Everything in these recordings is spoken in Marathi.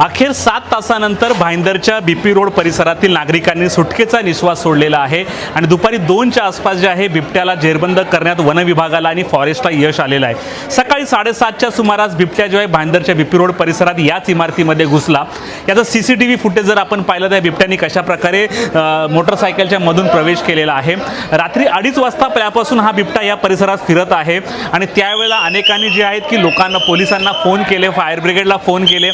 अखेर सात तासानंतर भाईंदरच्या बीपी रोड परिसरातील नागरिकांनी सुटकेचा निश्वास सोडलेला आहे आणि दुपारी दोनच्या आसपास जे आहे बिबट्याला जेरबंद करण्यात वन विभागाला आणि फॉरेस्टला यश आलेलं आहे. सकाळी साडेसातच्या सुमारास बिबट्या जो आहे भाईंदरच्या बीपी रोड परिसरात याच इमारतीमध्ये घुसला. याचं C C T V footage जर आपण पाहिलं तर बिबट्याने कशा प्रकारे मोटरसायकलच्या मधून प्रवेश केलेला आहे. रात्री अडीच वाजता पहिल्यापासून हा बिबटा या परिसरात फिरत आहे आणि त्यावेळेला अनेकांनी जे आहेत की लोकांना पोलिसांना फोन केले फायर ब्रिगेडला फोन केले.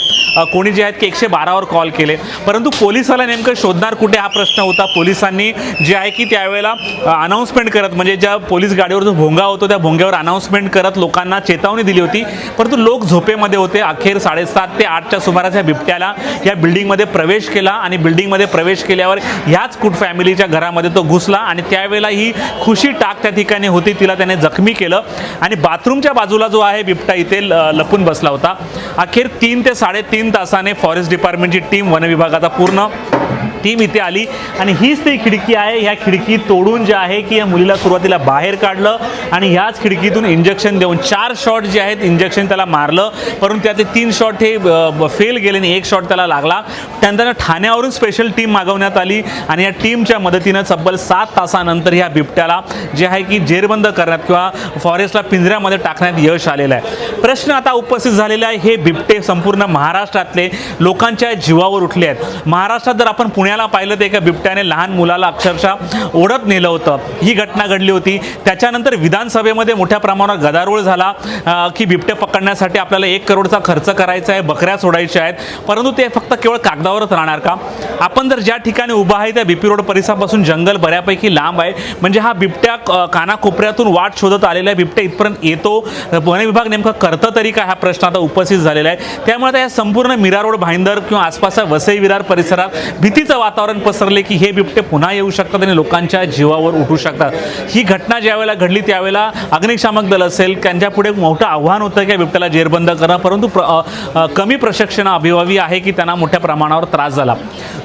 कोणी जे आहेत की एकशे बारावर कॉल केले. परंतु पोलिसाला नेमकं शोधणार कुठे हा प्रश्न होता? पोलिसांनी जे आहे की त्यावेळेला अनाऊन्समेंट करत म्हणजे ज्या पोलीस गाडीवर जो भोंगा होतो त्या भोंग्यावर अनाऊन्समेंट करत लोकांना चेतावणी दिली होती. परंतु लोक झोपेमध्ये होते. अखेर साडेसात ते आठच्या सुमारास या बिबट्याला या बिल्डिंगमध्ये प्रवेश केला आणि बिल्डिंगमध्ये प्रवेश केल्यावर ह्याच कुट फॅमिलीच्या घरामध्ये तो घुसला आणि त्यावेळेला ही खुशी टाक त्या ठिकाणी होती. तिला त्याने जखमी केलं आणि बाथरूमच्या बाजूला जो आहे बिबटा इथे लपून बसला होता. अखेर तीन ते साडेतीन तासांनी फॉरेस्ट डिपार्टमेंटची टीम वन विभागाचा पूर्ण टीम इथे आली आणि हीच ती खिडकी आहे. ह्या खिडकी तोडून जे आहे की या मुलीला सुरुवातीला बाहेर काढलं आणि ह्याच खिडकीतून इंजेक्शन देऊन चार शॉट जे आहेत इंजेक्शन त्याला मारलं. परंतु त्याचे तीन शॉट हे फेल गेले आणि एक शॉट त्याला लागला. त्यानंतर ठाण्यावरून स्पेशल टीम मागवण्यात आली आणि या टीमच्या मदतीनं तब्बल सात तासानंतर ह्या बिबट्याला जे आहे की जेरबंद करण्यात किंवा फॉरेस्टला पिंजऱ्यामध्ये टाकण्यात यश आलेलं आहे. प्रश्न आता उपस्थित झालेला आहे. हे बिबटे संपूर्ण महाराष्ट्रातले लोकांच्या जीवावर उठले आहेत. महाराष्ट्रात जर आपण पुण्याला पाहिलं तर एका बिबट्याने लहान मुलाला अक्षरशः ओढत नेलं होतं. ही घटना घडली होती. त्याच्यानंतर विधानसभेमध्ये मोठ्या प्रमाणावर गदारोळ झाला. की बिबटे पकडण्यासाठी आपल्याला एक करोडचा खर्च करायचा आहे बकऱ्या सोडायच्या आहेत. परंतु ते फक्त केवळ कागदावरच राहणार का? आपण जर ज्या ठिकाणी उभा आहे त्या बीपी रोड परिसरापासून जंगल बऱ्यापैकी लांब आहे. म्हणजे हा बिबट्या कानाकोपऱ्यातून वाट शोधत आलेला आहे बिबट्या इथपर्यंत येतो. वन विभाग नेमकं करतं तरी काय हा प्रश्न आता उपस्थित झालेला आहे? त्यामुळे आता या संपूर्ण मीरा रोड भाईंदर किंवा आसपासच्या वसई विरार परिसरात भीतीचं वातावरण पसरले की हे बिबटे पुन्हा येऊ शकतात आणि लोकांच्या जीवावर उठू शकतात. ही घटना ज्यावेळेला घडली त्यावेळेला अग्निशामक दल असेल त्यांच्यापुढे एक मोठं आव्हान होतं की या बिबट्याला जेरबंद करणं परंतु प्र, कमी प्रशिक्षण अभिभावी आहे की त्यांना मोठ्या प्रमाणावर त्रास झाला.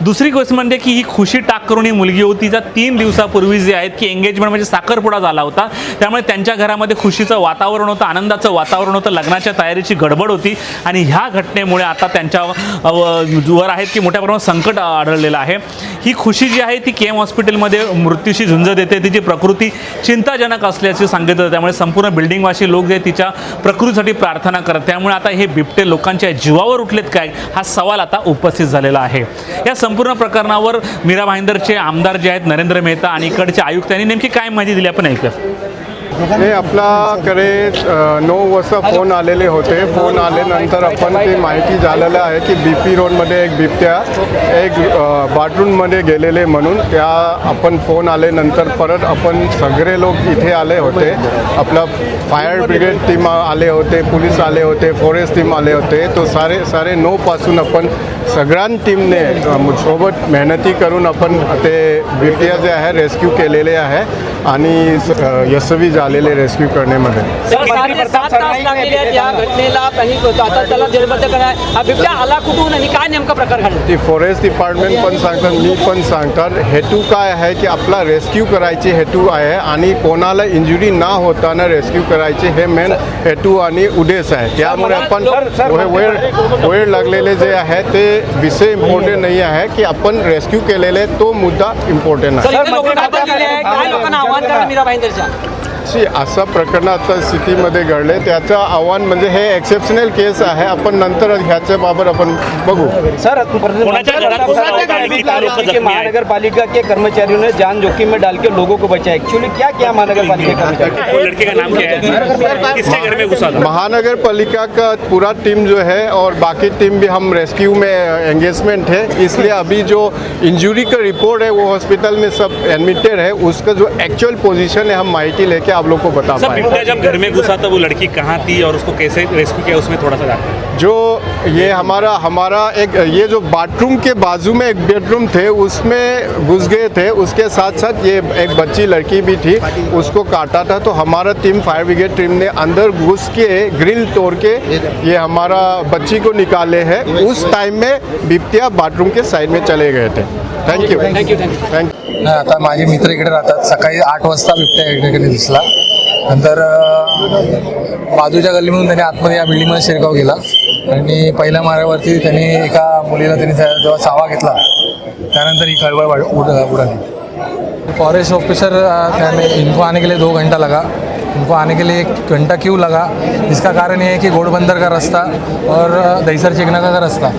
दुसरी गोष्ट म्हणजे की ही खुशी टाक करून ही मुलगी होती ज्या तीन दिवसापूर्वी जे आहेत की एंगेजमेंट म्हणजे साखरपुडा झाला होता. त्यामुळे त्यांच्या घरामध्ये खुशीचं वातावरण होतं आनंदाचं वातावरण होतं लग्नाच्या तयारीची गडबड होती. आणि ह्या घटनेमुळे आता त्यांच्या वर आहेत की मोठ्या प्रमाणात संकट आढळलेलं आहे. ही खुशी जी आहे ती के एम हॉस्पिटलमध्ये मृत्यूशी झुंज देते. तिची प्रकृती चिंताजनक असल्याचे सांगितलं जातं. त्यामुळे संपूर्ण बिल्डिंगवासी लोक जे तिच्या प्रकृतीसाठी प्रार्थना करत त्यामुळे आता हे बिबटे लोकांच्या जीवावर उठलेत काय? हा सवाल आता उपस्थित झालेला आहे. या संपूर्ण प्रकरणावर मीरा भाईंदरचे आमदार जे आहेत नरेंद्र मेहता आणि इकडचे आयुक्त यांनी नेमकी काय माहिती दिली? आपण ऐकूया. हे आपल्याकडे नऊ वाजता फोन आलेले होते. फोन आल्यानंतर आपण ते माहिती झालेलं आहे की बी पी रोडमध्ये एक बिबट्या एक बाथरूममध्ये गेलेले म्हणून त्या आपण फोन आल्यानंतर परत आपण सगळे लोक इथे आले होते. आपला फायर ब्रिगेड टीम आले होते पोलीस आले होते फॉरेस्ट टीम आले होते. तो सारे सारे नऊपासून आपण सगळ्या टीमने सोबत मेहनती करून आपण ते बिबट्या जे आहे रेस्क्यू केलेले आहे. आणि यशस्वी झालेले रेस्क्यू करण्यामध्ये. या घटनेला आणि आता त्याला जेरबद्ध करा हा बिबट्या आला कुठून आणि काय नेमका प्रकार घडला? ती फॉरेस्ट डिपार्टमेंट पण सांगतात मी पण सांगतात. हेतू काय आहे की आपला रेस्क्यू करायची हेतू आहे आणि कोणाला इंजुरी न होताना रेस्क्यू करायचे हे मेन हेतू आणि उद्देश आहे. त्यामुळे आपण वेळ वेळ लागलेले जे आहे ते विषय इम्पॉर्टंट नाही आहे की आपण रेस्क्यू केलेले तो मुद्दा इम्पॉर्टंट आहे. इथे लोकांना आता दिले आव्हान करा भाईंदरच्या शी असा प्रकरण आता स्थितीमध्ये घडले त्याचं आव्हान म्हणजे हे एक्सेप्शनल केस आहे. आपण नंतर ह्याच्या बाबत आपण बघू. सर कोणाच्या घरात घुसा महानगर पालिका के कर्मचारियों ने जान जोखिम में डाल के लोगों को बचाया. एक्चुअली क्या किया महानगर पालिका कर्मचारी? वो लड़के का नाम क्या है? किसके घर में घुसा था? महानगर पालिका का पूरा टीम जो है और बाकी टीम भी हम रेस्क्यू में एंगेजमेंट है। इसलिए अभी जो इंजुरी का रिपोर्ट है वो हॉस्पिटल में सब एडमिटेड है। उसका जो एक्चुअल पोजीशन है हम माहिती लेके आप लोग को बता सब पाएँगे जब घर में घुसा था वो लड़की कहाँ थी और उसको कैसे रेस्क्यू किया उसमें थोड़ा सा जो ये हमारा हमारा एक ये जो बाथरूम के बाजू में एक बेडरूम थे उसमें घुस गए थे। उसके साथ साथ ये एक बच्ची लड़की भी थी उसको काटा था। तो हमारा टीम फायर ब्रिगेड टीम ने अंदर घुस के ग्रिल तोड़ के ये हमारा बच्ची को निकाले हैं। उस टाइम में बिप्तिया बाथरूम के साइड में चले गए थे। Thank you thank you thank you thank नाही आता माझे मित्र इकडे राहतात. सकाळी आठ वाजता बिबट्या इकडे दिसला. नंतर बाजूच्या गल्लीमधून त्याने आतमध्ये या बिल्डिंगमध्ये शिरकाव केला. आणि पहिल्या मार्गावरती त्याने एका मुलीला त्यांनी जेव्हा चावा घेतला त्यानंतर ही खळबळ वाढ- उड उडाली. फॉरेस्ट ऑफिसर त्याने इनको आने के लिए दो घंटा लगा. इनको आने के लिए एक घंटा क्यों लगा? इसका कारण ये है कि घोड़बंदर का रास्ता और दहीसर चिकनाका का रास्ता.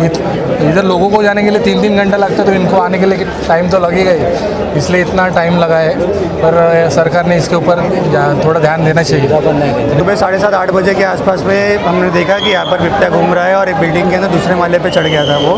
इधर लोगों को जाने के लिए तीन तीन घंटा लगता है तो इनको आने के लिए टाइम तो लगेगा ही इसलिए इतना टाइम लगा है, पर सरकार ने इसके ऊपर थोड़ा ध्यान देना चाहिए। सुबह साढ़े सात, आठ बजे के आसपास में हमने देखा कि यहाँ पर विपता घूम रहा है और एक बिल्डिंग के अंदर दूसरे माले पर चढ़ गया था वो।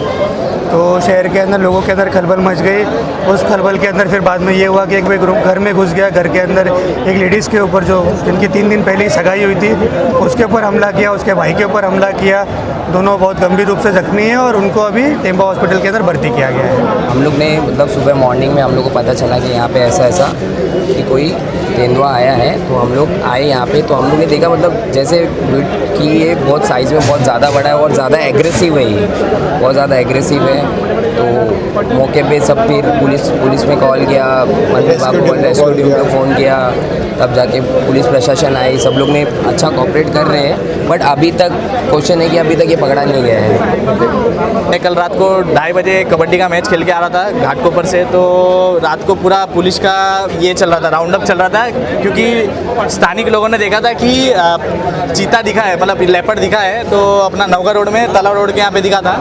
तो शहर के अंदर लोगों के अंदर खलबल मच गई। उस खलबल के अंदर फिर बाद में ये हुआ कि एक कोई घर में घुस गया। घर के अंदर एक लेडीज़ के ऊपर जो जिनकी तीन दिन पहले ही सगाई हुई थी, उसके ऊपर हमला किया, उसके भाई के ऊपर हमला किया। दोनों बहुत गंभीर रूप से जख्मी हैं और उनको अभी टेम्पा हॉस्पिटल के अंदर भर्ती किया गया है। हम लोग ने मतलब सुबह मॉर्निंग में हम लोग को पता चला कि यहाँ पे ऐसा ऐसा कि कोई तेंदुआ आया है तो हम लोग आए यहाँ पे। तो हम लोग ने देखा मतलब जैसे कि ये बहुत साइज़ में बहुत ज़्यादा बड़ा है और ज़्यादा एग्रेसिव है ये। बहुत ज़्यादा एग्रेसिव है। तो मौके पे सब फिर पुलिस पुलिस में कॉल किया, मंदिर बाबू को रेस्क्यू टीम को फ़ोन किया, तब जाके पुलिस प्रशासन आई, सब लोग ने अच्छा कॉपरेट कर रहे हैं बट अभी तक क्वेश्चन है कि अभी तक ये पकड़ा नहीं गया है। मैं कल रात को ढाई बजे कबड्डी का मैच खेल के आ रहा था, घाटकोपर से तो रात को पूरा पुलिस का ये चल रहा था राउंड अप चल रहा था, क्योंकि स्थानिक लोगों ने देखा था कि चीता दिखा है मतलब लेपर्ड दिखा है तो अपना नौका रोड में तालाब रोड के यहाँ पे दिखा था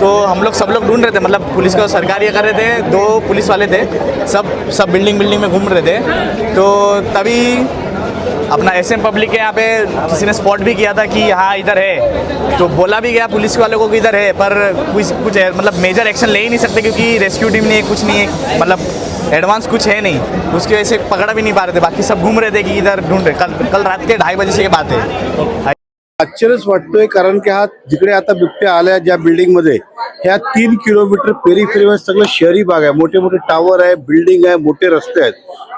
तो हम लोग सब लोग ढूंढ रहे थे मतलब पुलिस को सरकार ये कर रहे थे, दो पुलिस वाले थे, सब सब बिल्डिंग बिल्डिंग में घूम रहे थे। तो तभी अपना एस एम पब्लिक के यहाँ पे किसी ने स्पॉट भी किया था कि हाँ इधर है। तो बोला भी गया पुलिस वालों को कि इधर है, पर कुछ कुछ मतलब मेजर एक्शन ले ही नहीं सकते क्योंकि रेस्क्यू टीम है कुछ नहीं है मतलब एडवांस कुछ है नहीं। उसकी वजह से पकड़ा भी नहीं पा रहे थे, बाकी सब घूम रहे थे कि इधर ढूंढ रहे। कल कल रात के ढाई बजे से ये बात है। आश्चर्यच वाटतोय, कारण की हा जिकडे आता बिबट्या आल्या ज्या बिल्डिंग मध्ये ह्या तीन किलोमीटर पेरीफेरीमध्ये सगळं शहरी भाग आहे. मोठे मोठे टावर आहे बिल्डिंग आहे मोठे रस्ते आहेत.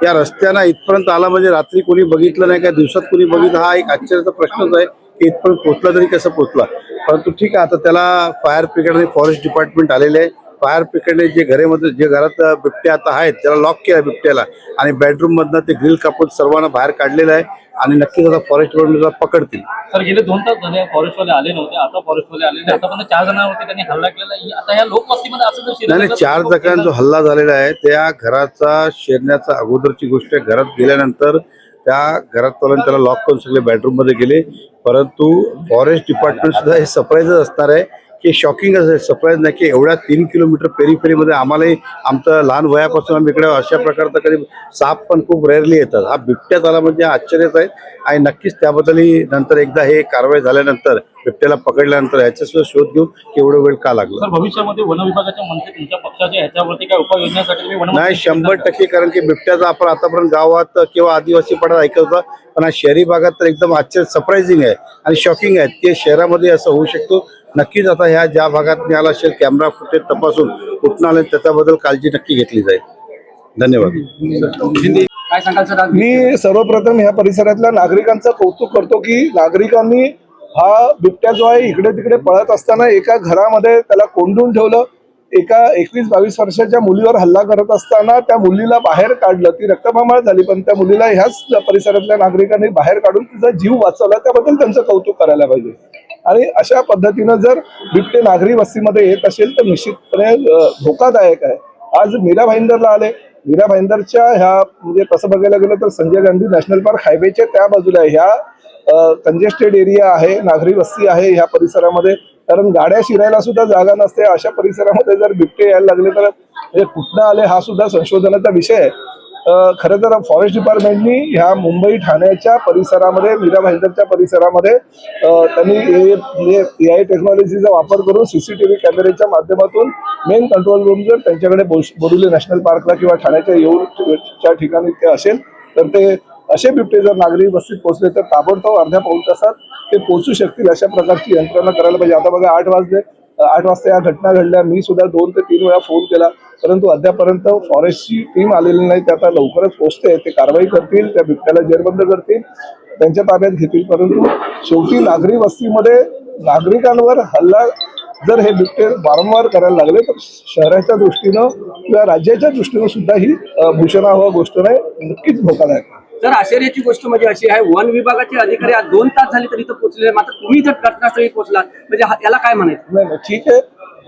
या रस्त्यांना इथपर्यंत आला म्हणजे रात्री कोणी बघितलं नाही का दिवसात कोणी बघितलं हा एक आश्चर्याचा प्रश्नच आहे की इथपर्यंत पोहोचला तरी कसं पोहोचला? परंतु ठीक आहे आता त्याला फायर ब्रिगेड आणि फॉरेस्ट डिपार्टमेंट आलेले आहे. फायर ब्रिगेडने जे घरामध्ये जे घरात बिबट्या आता आहेत त्याला लॉक केलं बिबट्याला. आणि बेडरूम मधनं ते ग्रिल कापून सर्वांना बाहेर काढलेलं आहे आणि नक्कीच आता फॉरेस्ट डिपार्टमेंटला पकडतील. सर गेले दोन तास झाले फॉरेस्टवाले आले नव्हते आता फॉरेस्टवाले आले नाही. आतापर्यंत चार जणांवरती त्यांनी हल्ला केलेला आहे. आता ह्या लोकवस्तीमध्ये असं जर नाही नाही चार जणांचा जो हल्ला झालेला आहे त्या घराचा शिरण्याचा अगोदरची गोष्ट आहे. घरात गेल्यानंतर त्या घरात त्याला लॉक करून सगळे बेडरूममध्ये गेले. परंतु फॉरेस्ट डिपार्टमेंट सुद्धा हे सरप्राईजच असणार आहे. की शॉकिंग असेल सरप्राईज नाही की एवढ्या तीन किलोमीटर पेरीफेरीमध्ये आम्हालाही आमचं लहान वयापासून आम्ही इकडे अशा प्रकारचा कधी साप पण खूप रेअरली येतात. हा बिबट्यात आला म्हणजे आश्चर्यच आहे. आणि नक्कीच त्याबद्दलही नंतर एकदा हे कारवाई झाल्यानंतर बिबट्याला पकडल्यानंतर ह्याचा सुद्धा शोध घेऊ की एवढं वेळ का लागला? भविष्यामध्ये वन विभागाच्या मंत्री तुमच्या पक्षाच्या ह्याच्यावरती काय उपाययोजनासाठी तुम्ही वन नाही शंभर टक्के कारण की बिबट्याचा आपण आतापर्यंत गावात किंवा आदिवासी पडात ऐकत होता. पण आज शहरी भागात तर एकदम आश्चर्य सरप्राइझिंग आहे. आणि शॉकिंग आहे. की शहरामध्ये असं होऊ शकतो. नक्कीच आता ह्या ज्या भागात मिळाला असेल कॅमेरा फुटेज तपासून कुठून आले त्याच्याबद्दल काळजी नक्की घेतली जाईल. धन्यवाद. काय सांगाल सर आज? मी सर्वप्रथम ह्या परिसरातल्या नागरिकांचं कौतुक करतो की नागरिकांनी हा बिबट्या जो आहे इकडे तिकडे पळत असताना एका घरामध्ये त्याला कोंडून ठेवलं. एका एकवीस बावीस वर्षाच्या मुलीवर हल्ला करत असताना त्या मुलीला बाहेर काढलं. ती रक्तमामाळ झाली पण त्या मुलीला ह्याच परिसरातल्या नागरिकांनी बाहेर काढून तिचा जीव वाचवला. त्याबद्दल त्यांचं कौतुक करायला पाहिजे. आणि अशा पद्धतीनं जर बिबटे नागरी वस्तीमध्ये येत असेल तर निश्चितपणे धोकादायक आहे. आज मीरा भाईंदरला आले. मीरा भाईंदरच्या ह्या म्हणजे तसं बघायला गेलं तर संजय गांधी नॅशनल पार्क हायवेच्या त्या बाजूला ह्या कंजेस्टेड एरिया आहे नागरी वस्ती आहे ह्या परिसरामध्ये. कारण गाड्या शिरायला सुद्धा जागा नसते. अशा परिसरामध्ये जर बिबटे यायला लागले तर म्हणजे कुठनं आले हा सुद्धा संशोधनाचा विषय आहे. खरं तर फॉरेस्ट डिपार्टमेंटनी ह्या मुंबई ठाण्याच्या परिसरामध्ये मीरा भाईंदरच्या परिसरामध्ये त्यांनी ए आय टेक्नॉलॉजीचा वापर करून सीसीटीव्ही कॅमेऱ्याच्या माध्यमातून मेन कंट्रोल रूम जर त्यांच्याकडे बोश- नॅशनल पार्कला किंवा ठाण्याच्या येऊरच्या ठिकाणी ते असेल तर ते असे बिबटे जर नागरी वस्तीत पोहोचले तर ताबडतोब अर्ध्या पाऊण तासात ते पोहोचू शकतील अशा प्रकारची यंत्रणा करायला पाहिजे. आता बघा आठ वाजले आठ वाजता या घटना घडल्या. मी सुद्धा दोन ते तीन वेळा फोन केला. परंतु अद्यापर्यंत फॉरेस्टची टीम आलेली नाही. ते आता लवकरच पोहोचते ते कारवाई करतील त्या बिबट्याला जेरबंद करतील त्यांच्या ताब्यात घेतील. परंतु शेवटी नागरी वस्तीमध्ये नागरिकांवर हल्ला जर हे बिबटे वारंवार करायला लागले तर शहराच्या दृष्टीनं किंवा राज्याच्या दृष्टीनं सुद्धा ही अ, भूषणावह गोष्ट नाही. नक्कीच धोकादायक. तर आश्चर्याची गोष्ट म्हणजे अशी आहे वन विभागाचे अधिकारी आज दोन तास झाले तरी इथं पोहोचले मात्र तुम्ही जर घटनास्थळी पोहोचलात म्हणजे याला काय म्हणायचं? नाही ठीक आहे.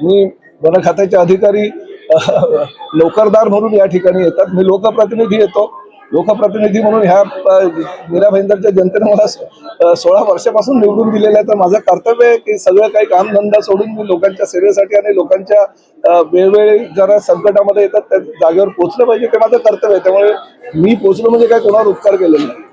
मी वन खात्याचे अधिकारी नोकरदार म्हणून या ठिकाणी येतात. मी लोकप्रतिनिधी येतो. लोकप्रतिनिधी म्हणून ह्या मीरा भाईंदरच्या जनतेने मला सोळा वर्षापासून निवडून दिलेलं आहे तर माझं कर्तव्य आहे की सगळं काही कामधंदा सोडून मी लोकांच्या सेवेसाठी आणि लोकांच्या वेळवेळी वेळोवेळी जरा संकटामध्ये येतात त्या जागेवर पोहोचलं पाहिजे ते माझं कर्तव्य आहे. त्यामुळे मी पोहोचलो म्हणजे काय कोणावर उपकार केलेला नाही.